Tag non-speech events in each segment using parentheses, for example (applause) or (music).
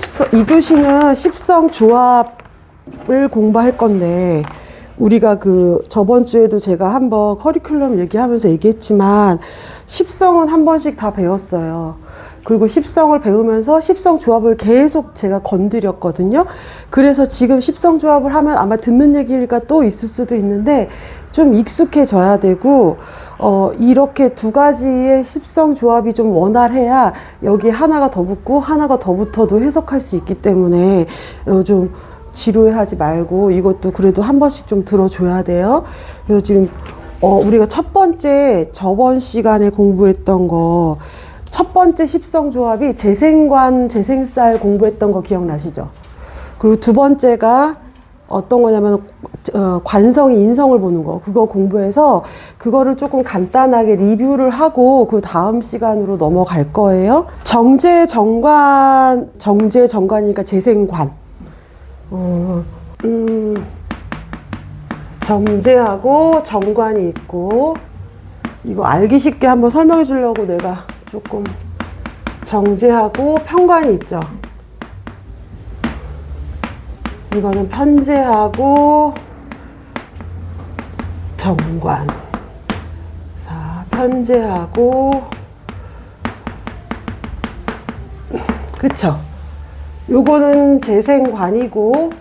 십성, 이 교시는 십성 조합을 공부할 건데, 우리가 그 저번 주에도 제가 한번 커리큘럼 얘기하면서 얘기했지만, 십성은 한 번씩 다 배웠어요. 그리고 십성을 배우면서 십성 조합을 계속 제가 건드렸거든요. 그래서 지금 십성 조합을 하면 아마 듣는 얘기가 또 있을 수도 있는데 좀 익숙해져야 되고 어 이렇게 두 가지의 십성 조합이 좀 원활해야 여기 하나가 더 붙고 하나가 더 붙어도 해석할 수 있기 때문에 어, 좀 지루해하지 말고 이것도 그래도 한 번씩 좀 들어줘야 돼요. 그래서 지금 어 우리가 첫 번째 저번 시간에 공부했던 거 첫 번째 십성 조합이 재생관, 재생쌀 공부했던 거 기억나시죠? 그리고 두 번째가 어떤 거냐면 어, 관성이 인성을 보는 거 그거 공부해서 그거를 조금 간단하게 리뷰를 하고 그 다음 시간으로 넘어갈 거예요. 정제 정관 정제 정관이니까 재생관. 어, 음, 정제하고 정관이 있고 이거 알기 쉽게 한번 설명해 주려고 내가 조금 정제하고 편관이 있죠. 이거는 편제하고 정관. 자, 편제하고 그쵸? 요거는 재생관이고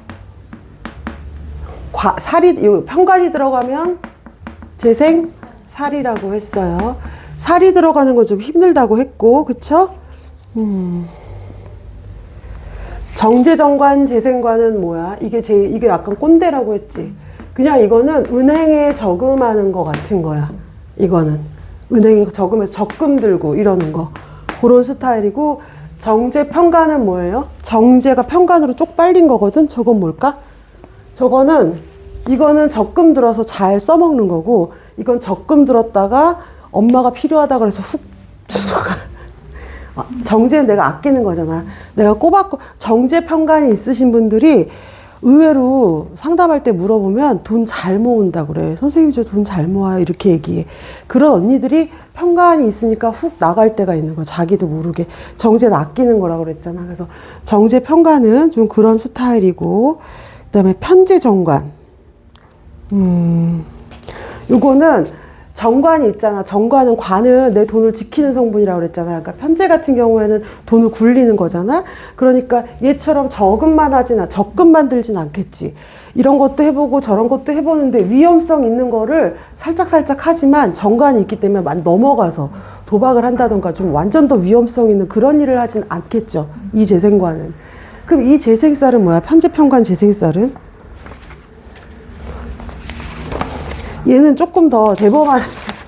과, 살이 요 편관이 들어가면 재생 살이라고 했어요. 살이 들어가는 건좀 힘들다고 했고, 그쵸? 음. 정제정관, 재생관은 뭐야? 이게 제, 이게 약간 꼰대라고 했지. 그냥 이거는 은행에 저금하는 거 같은 거야. 이거는. 은행에 저금해서 적금 들고 이러는 거. 그런 스타일이고, 정제 평관은 뭐예요? 정제가 평관으로 쪽 빨린 거거든? 저건 뭘까? 저거는, 이거는 적금 들어서 잘 써먹는 거고, 이건 적금 들었다가 엄마가 필요하다 그래서 훅 (laughs) 주소가. 어, 정제는 내가 아끼는 거잖아. 내가 꼬박꼬 정제 편관이 있으신 분들이 의외로 상담할 때 물어보면 돈 잘 모은다 그래. 선생님 저 돈 잘 모아요. 이렇게 얘기해. 그런 언니들이 편관이 있으니까 훅 나갈 때가 있는 거야. 자기도 모르게. 정제는 아끼는 거라고 그랬잖아. 그래서 정제 편관은 좀 그런 스타일이고, 그 다음에 편제 정관. 음, 요거는 정관이 있잖아. 정관은 관은 내 돈을 지키는 성분이라고 그랬잖아. 그러니까 편제 같은 경우에는 돈을 굴리는 거잖아. 그러니까 얘처럼 저금만 하진 않, 적금만 들진 않겠지. 이런 것도 해보고 저런 것도 해보는데 위험성 있는 거를 살짝살짝 하지만 정관이 있기 때문에 만 넘어가서 도박을 한다던가 좀 완전 더 위험성 있는 그런 일을 하진 않겠죠. 이 재생관은. 그럼 이 재생쌀은 뭐야? 편제 편관 재생쌀은? 얘는 조금 더 대범한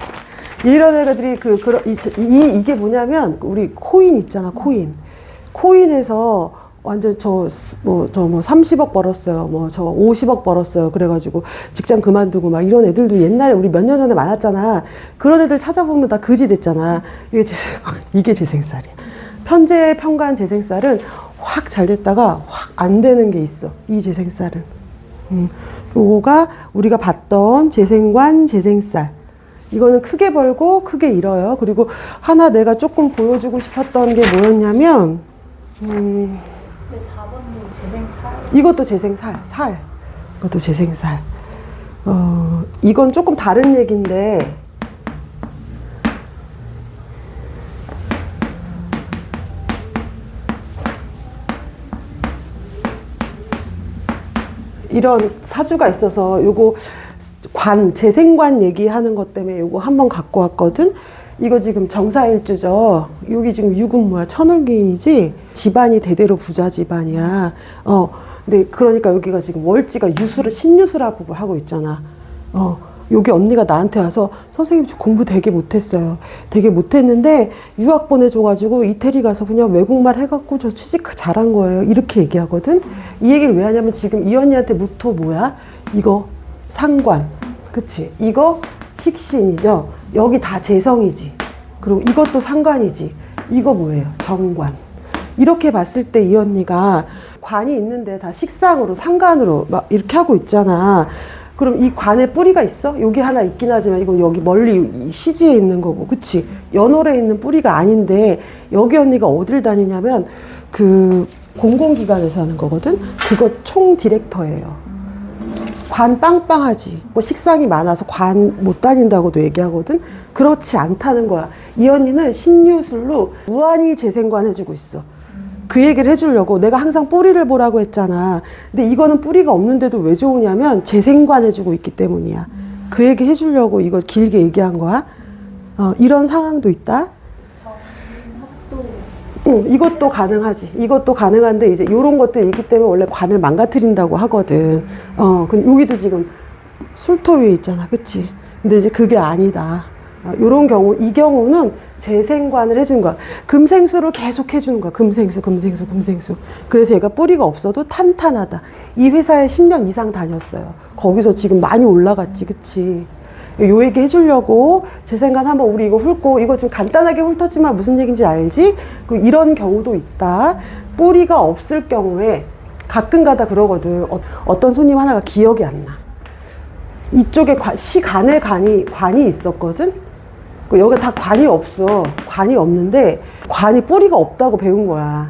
(laughs) 이런 애들이 그 그런 이, 이 이게 뭐냐면 우리 코인 있잖아 코인. 코인에서 완전 저 뭐저뭐 30억 벌었어요. 뭐 저 50억 벌었어요. 그래 가지고 직장 그만두고 막 이런 애들도 옛날에 우리 몇 년 전에 많았잖아. 그런 애들 찾아보면 다 그지 됐잖아. 이게 재생 (laughs) 이게 재생쌀이야. 편제 평관 재생쌀은 확 잘 됐다가 확 안 되는 게 있어. 이 재생쌀은 음, 요거가 우리가 봤던 재생관, 재생쌀. 이거는 크게 벌고 크게 잃어요. 그리고 하나 내가 조금 보여주고 싶었던 게 뭐였냐면, 음, 근데 4번은 재생살 이것도 재생살, 살. 이것도 재생살. 어, 이건 조금 다른 얘기인데, 이런 사주가 있어서 요거 관 재생관 얘기하는 것 때문에 요거 한번 갖고 왔거든. 이거 지금 정사일주죠. 여기 지금 유금 뭐야? 천을기인이지. 집안이 대대로 부자 집안이야. 어. 근데 그러니까 여기가 지금 월지가 유수를 신유수라고 하고 있잖아. 어. 여기 언니가 나한테 와서 선생님 저 공부 되게 못했어요. 되게 못했는데 유학 보내줘가지고 이태리 가서 그냥 외국말 해갖고 저 취직 잘한 거예요. 이렇게 얘기하거든. 이 얘기를 왜 하냐면 지금 이 언니한테 무토 뭐야? 이거 상관. 그치? 이거 식신이죠. 여기 다 재성이지. 그리고 이것도 상관이지. 이거 뭐예요? 정관. 이렇게 봤을 때 이 언니가 관이 있는데 다 식상으로 상관으로 막 이렇게 하고 있잖아. 그럼 이 관에 뿌리가 있어? 여기 하나 있긴 하지만 이건 여기 멀리 이 시지에 있는 거고, 그치? 연월에 있는 뿌리가 아닌데 여기 언니가 어딜 다니냐면 그 공공기관에서 하는 거거든. 그거 총 디렉터예요. 관 빵빵하지. 뭐 식상이 많아서 관 못 다닌다고도 얘기하거든. 그렇지 않다는 거야. 이 언니는 신유술로 무한히 재생관 해주고 있어. 그 얘기를 해주려고 내가 항상 뿌리를 보라고 했잖아. 근데 이거는 뿌리가 없는데도 왜 좋으냐면 재생관 해주고 있기 때문이야. 그 얘기 해주려고 이거 길게 얘기한 거야. 어, 이런 상황도 있다. 응, 이것도 가능하지. 이것도 가능한데 이제 이런 것들 있기 때문에 원래 관을 망가뜨린다고 하거든. 어, 근데 여기도 지금 술토 위에 있잖아, 그치? 근데 이제 그게 아니다. 어, 이런 경우, 이 경우는 재생관을 해주는 거야. 금생수를 계속 해주는 거야. 금생수, 금생수, 금생수. 그래서 얘가 뿌리가 없어도 탄탄하다. 이 회사에 10년 이상 다녔어요. 거기서 지금 많이 올라갔지, 그치? 요 얘기 해주려고 재생관 한번 우리 이거 훑고 이거 좀 간단하게 훑었지만 무슨 얘기인지 알지? 그 이런 경우도 있다. 뿌리가 없을 경우에 가끔가다 그러거든. 어, 어떤 손님 하나가 기억이 안 나. 이쪽에 관, 시간에 관이 관이 있었거든. 그 여기 다 관이 없어. 관이 없는데 관이 뿌리가 없다고 배운 거야.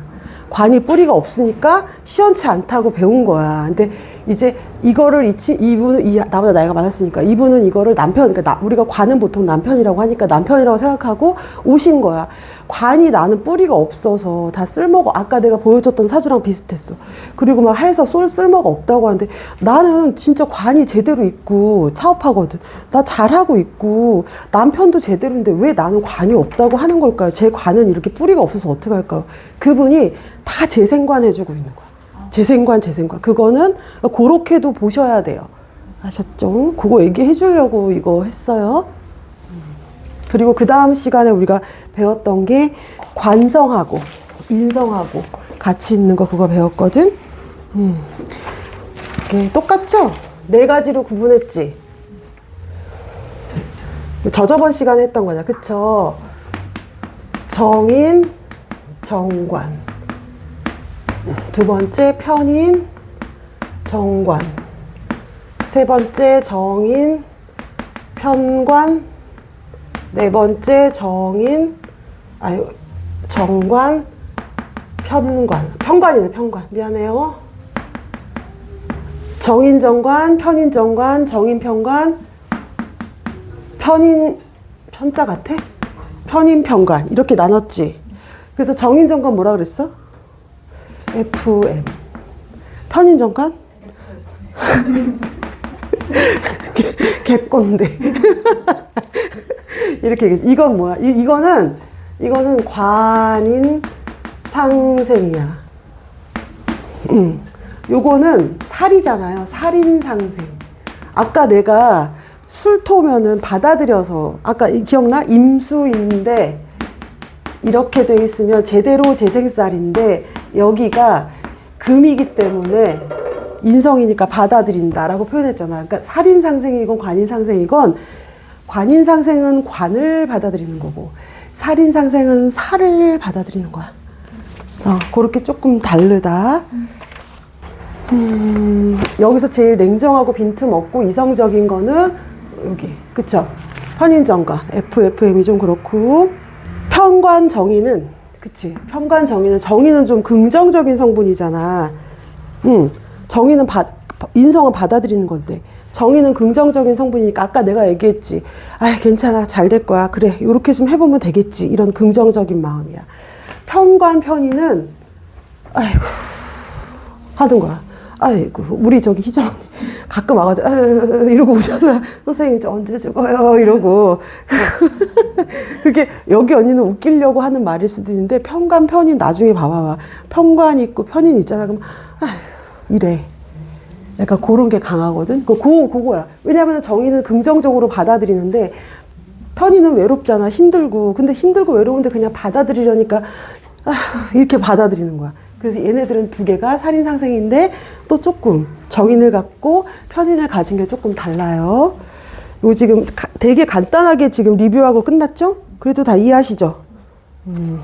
관이 뿌리가 없으니까 시원치 않다고 배운 거야. 근데 이제 이거를 이 치, 이분은 이 나보다 나이가 많았으니까 이분은 이거를 남편 그러니까 나, 우리가 관은 보통 남편이라고 하니까 남편이라고 생각하고 오신 거야. 관이 나는 뿌리가 없어서 다 쓸모가 아까 내가 보여줬던 사주랑 비슷했어. 그리고 막 해서 쏠 쓸모가 없다고 하는데 나는 진짜 관이 제대로 있고 사업하거든. 나 잘하고 있고 남편도 제대로인데 왜 나는 관이 없다고 하는 걸까요? 제 관은 이렇게 뿌리가 없어서 어떻게 할까요? 그분이 다 재생관 해주고 있는 거야. 재생관, 재생관. 그거는 그렇게도 보셔야 돼요. 아셨죠? 그거 얘기해 주려고 이거 했어요. 그리고 그 다음 시간에 우리가 배웠던 게 관성하고 인성하고 같이 있는 거 그거 배웠거든. 음. 음, 똑같죠? 네 가지로 구분했지. 저저번 시간에 했던 거냐, 그쵸? 정인, 정관. 두 번째 편인, 정관. 세 번째 정인, 편관. 네 번째 정인, 아유, 정관, 편관. 편관이네, 편관. 미안해요. 정인 정관, 편인 정관, 정인 편관, 편인 편자 같아? 편인 편관 이렇게 나눴지. 그래서 정인 정관 뭐라 그랬어? FM. 편인 정관? (laughs) 개- 개꼰대. (laughs) 이렇게 얘기했지. 이건 뭐야? 이, 이거는 이거는 관인 상생이야. 음. 요거는 살이잖아요. 살인 상생. 아까 내가 술토면은 받아들여서, 아까 이 기억나? 임수인데, 이렇게 돼 있으면 제대로 재생살인데, 여기가 금이기 때문에 인성이니까 받아들인다라고 표현했잖아. 그러니까 살인상생이건 관인상생이건, 관인상생은 관을 받아들이는 거고, 살인상생은 살을 받아들이는 거야. 어, 그렇게 조금 다르다. 음, 여기서 제일 냉정하고 빈틈 없고 이성적인 거는 여기, 그쵸? 편인정과 FFM이 좀 그렇고, 편관 정의는, 그치? 편관 정의는, 정의는 좀 긍정적인 성분이잖아. 음, 정의는 받, 인성은 받아들이는 건데, 정의는 긍정적인 성분이니까 아까 내가 얘기했지. 아, 괜찮아. 잘 될 거야. 그래. 이렇게 좀 해보면 되겠지. 이런 긍정적인 마음이야. 편관 편의는, 아이고, 하는 거야. 아이고, 우리 저기 희정 가끔 와가지고, 아유, 이러고 오잖아. (laughs) 선생님, 저 언제 죽어요? 이러고. (laughs) 그게 여기 언니는 웃기려고 하는 말일 수도 있는데, 편관, 편인 나중에 봐봐봐. 편관 있고 편인 있잖아. 그럼, 아휴, 이래. 약간 그런 게 강하거든. 그, 그, 그거야. 왜냐면 정의는 긍정적으로 받아들이는데, 편의는 외롭잖아. 힘들고. 근데 힘들고 외로운데 그냥 받아들이려니까, 아, 이렇게 받아들이는 거야. 그래서 얘네들은 두 개가 살인 상생인데 또 조금 정인을 갖고 편인을 가진 게 조금 달라요. 요 지금 가- 되게 간단하게 지금 리뷰하고 끝났죠? 그래도 다 이해하시죠? 음.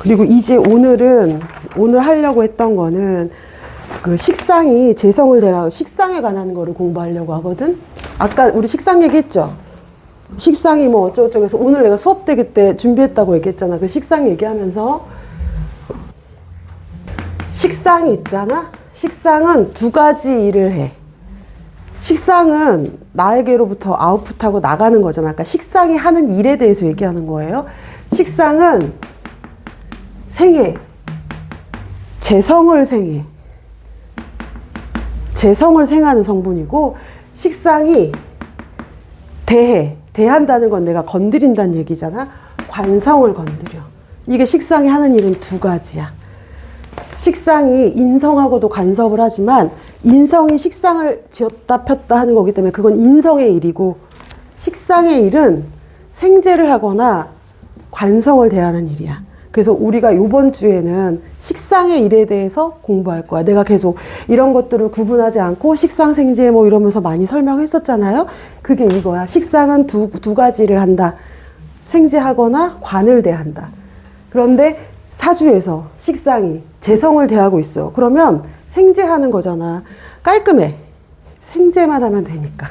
그리고 이제 오늘은 오늘 하려고 했던 거는 그 식상이 재성을 대하고 식상에 관한 거를 공부하려고 하거든. 아까 우리 식상 얘기했죠. 식상이 뭐 어쩌고저쩌고 해서 오늘 내가 수업 때 그때 준비했다고 얘기했잖아. 그 식상 얘기하면서 식상이 있잖아. 식상은 두 가지 일을 해. 식상은 나에게로부터 아웃풋하고 나가는 거잖아. 그러니까 식상이 하는 일에 대해서 얘기하는 거예요. 식상은 생해, 재성을 생해. 재성을 생하는 성분이고, 식상이 대해, 대한다는 건 내가 건드린다는 얘기잖아. 관성을 건드려. 이게 식상이 하는 일은 두 가지야. 식상이 인성하고도 간섭을 하지만 인성이 식상을 쥐었다 폈다 하는 거기 때문에 그건 인성의 일이고 식상의 일은 생제를 하거나 관성을 대하는 일이야. 그래서 우리가 이번 주에는 식상의 일에 대해서 공부할 거야. 내가 계속 이런 것들을 구분하지 않고 식상 생제 뭐 이러면서 많이 설명했었잖아요. 그게 이거야. 식상은 두, 두 가지를 한다. 생제하거나 관을 대한다. 그런데 사주에서 식상이 재성을 대하고 있어. 그러면 생제하는 거잖아. 깔끔해. 생제만 하면 되니까.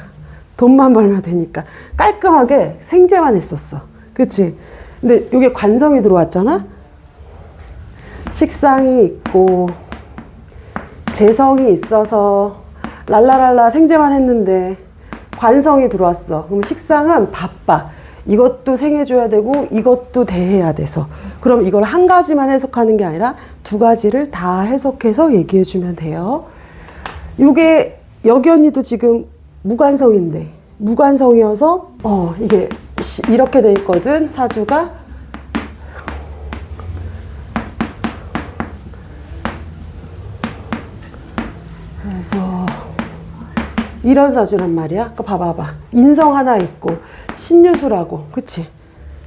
돈만 벌면 되니까. 깔끔하게 생제만 했었어. 그치? 근데 이게 관성이 들어왔잖아? 식상이 있고, 재성이 있어서, 랄라랄라 생제만 했는데, 관성이 들어왔어. 그럼 식상은 바빠. 이것도 생해줘야 되고 이것도 대해야 돼서 그럼 이걸 한 가지만 해석하는 게 아니라 두 가지를 다 해석해서 얘기해 주면 돼요. 요게 언니도 지금 무관성인데 무관성이어서 어 이게 시- 이렇게 돼 있거든 사주가 이런 사주란 말이야. 그 봐봐봐. 인성 하나 있고 신유수라고, 그치?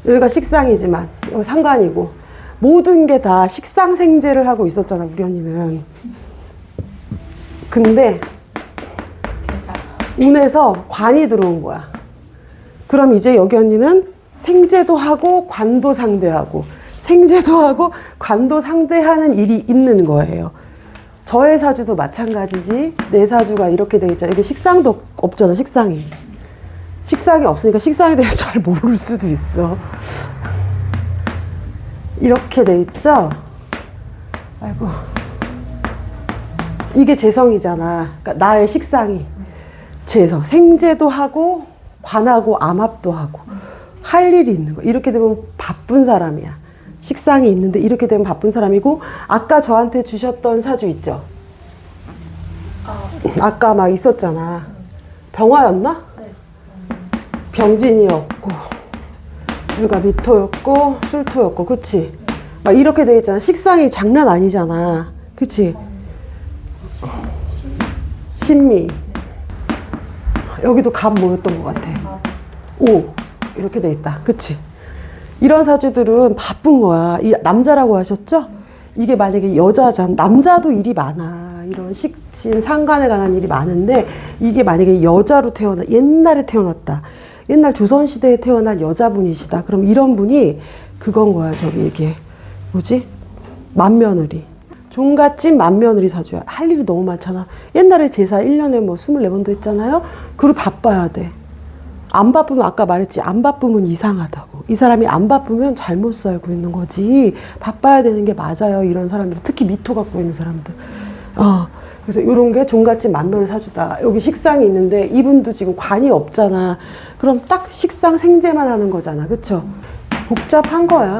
여기가 식상이지만 상관이고 모든 게 다 식상 생제를 하고 있었잖아, 우리 언니는. 근데 운에서 관이 들어온 거야. 그럼 이제 여기 언니는 생제도 하고 관도 상대하고 생제도 하고 관도 상대하는 일이 있는 거예요. 저의 사주도 마찬가지지. 내 사주가 이렇게 돼 있잖아. 이게 식상도 없잖아, 식상이. 식상이 없으니까 식상에 대해서 잘 모를 수도 있어. 이렇게 돼 있죠? 아이고. 이게 재성이잖아. 그러니까 나의 식상이. 재성. 생제도 하고, 관하고, 암합도 하고. 할 일이 있는 거. 이렇게 되면 바쁜 사람이야. 식상이 있는데 이렇게 되면 바쁜 사람이고, 아까 저한테 주셨던 사주 있죠? 아까 막 있었잖아. 병화였나? 병진이었고, 여기가 미토였고, 술토였고, 그치? 막 이렇게 돼 있잖아. 식상이 장난 아니잖아. 그치? 신미. 여기도 갑 뭐였던 것 같아. 오. 이렇게 돼 있다. 그치? 이런 사주들은 바쁜 거야. 이 남자라고 하셨죠? 이게 만약에 여자잖아. 남자도 일이 많아. 이런 식신, 상관에 관한 일이 많은데, 이게 만약에 여자로 태어나, 옛날에 태어났다. 옛날 조선 시대에 태어난 여자분이시다. 그럼 이런 분이 그건 거야. 저기 이게. 뭐지? 맏며느리. 종갓집 맏며느리 사주야. 할 일이 너무 많잖아. 옛날에 제사 1년에 뭐 24번도 했잖아요. 그리고 바빠야 돼. 안 바쁘면 아까 말했지 안 바쁘면 이상하다고. 이 사람이 안 바쁘면 잘못 살고 있는 거지. 바빠야 되는 게 맞아요 이런 사람들. 특히 미토 갖고 있는 사람들. 어 그래서 이런 게 종갓집 만면을 사주다. 여기 식상이 있는데 이분도 지금 관이 없잖아. 그럼 딱 식상 생제만 하는 거잖아. 그쵸? 복잡한 거야.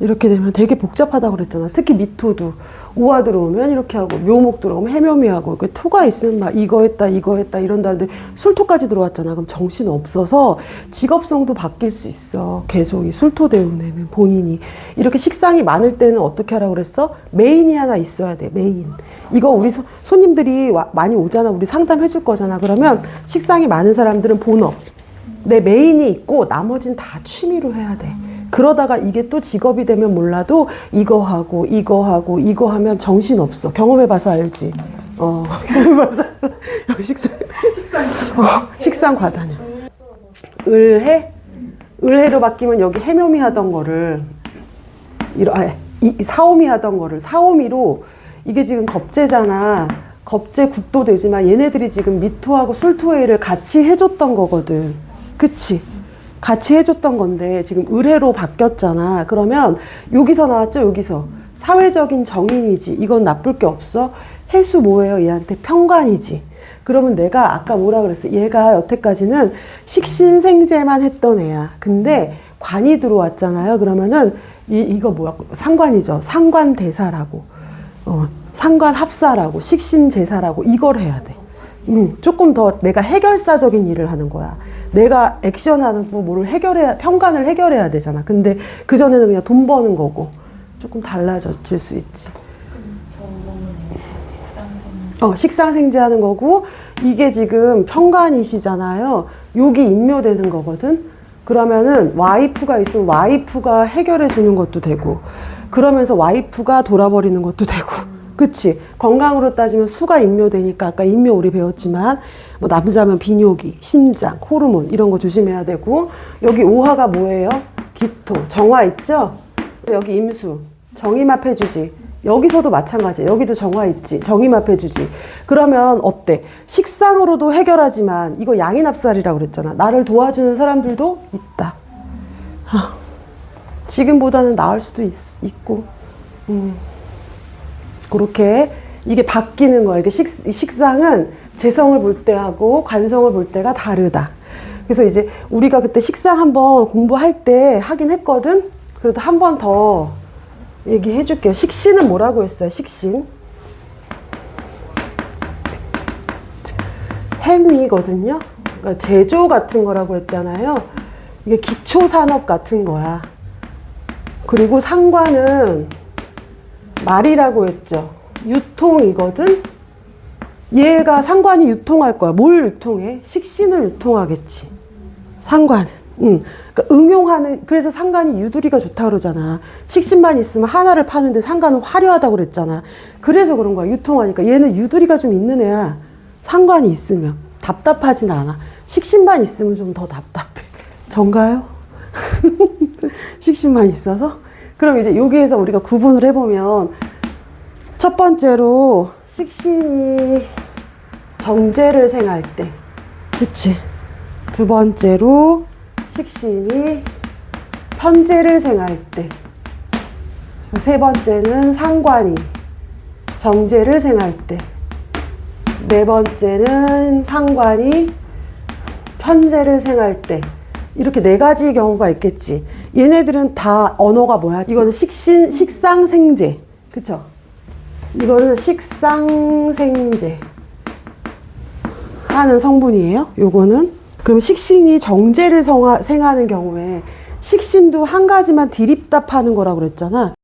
이렇게 되면 되게 복잡하다고 그랬잖아. 특히 미토도 오화 들어오면 이렇게 하고 묘목 들어오면 해묘미 하고 그 토가 있으면 막 이거 했다 이거 했다 이런다는데 술토까지 들어왔잖아. 그럼 정신 없어서 직업성도 바뀔 수 있어. 계속 이 술토 대운에는 본인이 이렇게 식상이 많을 때는 어떻게 하라고 그랬어? 메인이 하나 있어야 돼. 메인. 이거 우리 소- 손님들이 와- 많이 오잖아. 우리 상담해 줄 거잖아. 그러면 식상이 많은 사람들은 본업. 내 메인이 있고 나머지는 다 취미로 해야 돼. 그러다가 이게 또 직업이 되면 몰라도 이거 하고 이거 하고 이거 하면 정신 없어. 경험해 봐서 알지. 어, (laughs) 경험해 봐서 여기 식상 식상 어, 식상 과다냐. 을해 을해로 바뀌면 여기 해묘미 하던 거를 이러 아, 이, 이 사오미 하던 거를 사오미로 이게 지금 겁재잖아. 겁재 국도 되지만 얘네들이 지금 미토하고 술토해를 같이 해줬던 거거든. 그치? 같이 해줬던 건데 지금 의뢰로 바뀌었잖아. 그러면 여기서 나왔죠, 여기서. 사회적인 정인이지. 이건 나쁠 게 없어. 해수 뭐예요? 얘한테 평관이지. 그러면 내가 아까 뭐라 그랬어? 얘가 여태까지는 식신생재만 했던 애야. 근데 관이 들어왔잖아요. 그러면은 이, 이거 뭐야? 상관이죠. 상관대사라고. 어, 상관합사라고. 식신제사라고. 이걸 해야 돼. 음, 조금 더 내가 해결사적인 일을 하는 거야. 내가 액션하는 거 뭐를 해결해야, 평간을 해결해야 되잖아. 근데 그전에는 그냥 돈 버는 거고. 조금 달라졌을 수 있지. 어, 식상생재하는 거고, 이게 지금 평관이시잖아요. 여기 임묘되는 거거든? 그러면은 와이프가 있으면 와이프가 해결해 주는 것도 되고, 그러면서 와이프가 돌아버리는 것도 되고, 그치? 건강으로 따지면 수가 임묘되니까 아까 임묘 우리 배웠지만, 뭐 남자면 비뇨기, 신장, 호르몬 이런 거 조심해야 되고, 여기 오화가 뭐예요? 기토, 정화 있죠? 여기 임수, 정임합 해주지. 여기서도 마찬가지야. 여기도 정화 있지. 정임합 해주지. 그러면 어때? 식상으로도 해결하지만 이거 양인합살이라고 그랬잖아. 나를 도와주는 사람들도 있다. 아, 지금보다는 나을 수도 있, 있고. 음. 그렇게 이게 바뀌는 거야. 이게 식, 식상은 재성을 볼 때하고 관성을 볼 때가 다르다. 그래서 이제 우리가 그때 식상 한번 공부할 때 하긴 했거든. 그래도 한 번 더 얘기해 줄게요. 식신은 뭐라고 했어요? 식신. 햄이거든요. 그러니까 제조 같은 거라고 했잖아요. 이게 기초 산업 같은 거야. 그리고 상관은 말이라고 했죠. 유통이거든. 얘가 상관이 유통할 거야. 뭘 유통해? 식신을 유통하겠지. 상관은. 응. 그러니까 응용하는 그래서 상관이 유두리가 좋다 그러잖아. 식신만 있으면 하나를 파는데 상관은 화려하다고 그랬잖아. 그래서 그런 거야. 유통하니까 얘는 유두리가 좀 있는 애야. 상관이 있으면 답답하진 않아. 식신만 있으면 좀 더 답답해. (laughs) 전가요? (laughs) 식신만 있어서? 그럼 이제 여기에서 우리가 구분을 해보면 첫 번째로 식신이 정제를 생할 때, 그치? 두 번째로 식신이 편제를 생할 때, 세 번째는 상관이 정제를 생할 때, 네 번째는 상관이 편제를 생할 때 이렇게 네 가지 경우가 있겠지. 얘네들은 다 언어가 뭐야? 이거는 식신 식상생제, 그쵸? 이거는 식상생제 하는 성분이에요. 요거는 그럼 식신이 정제를 성하, 생하는 경우에 식신도 한 가지만 디립답하는 거라고 그랬잖아.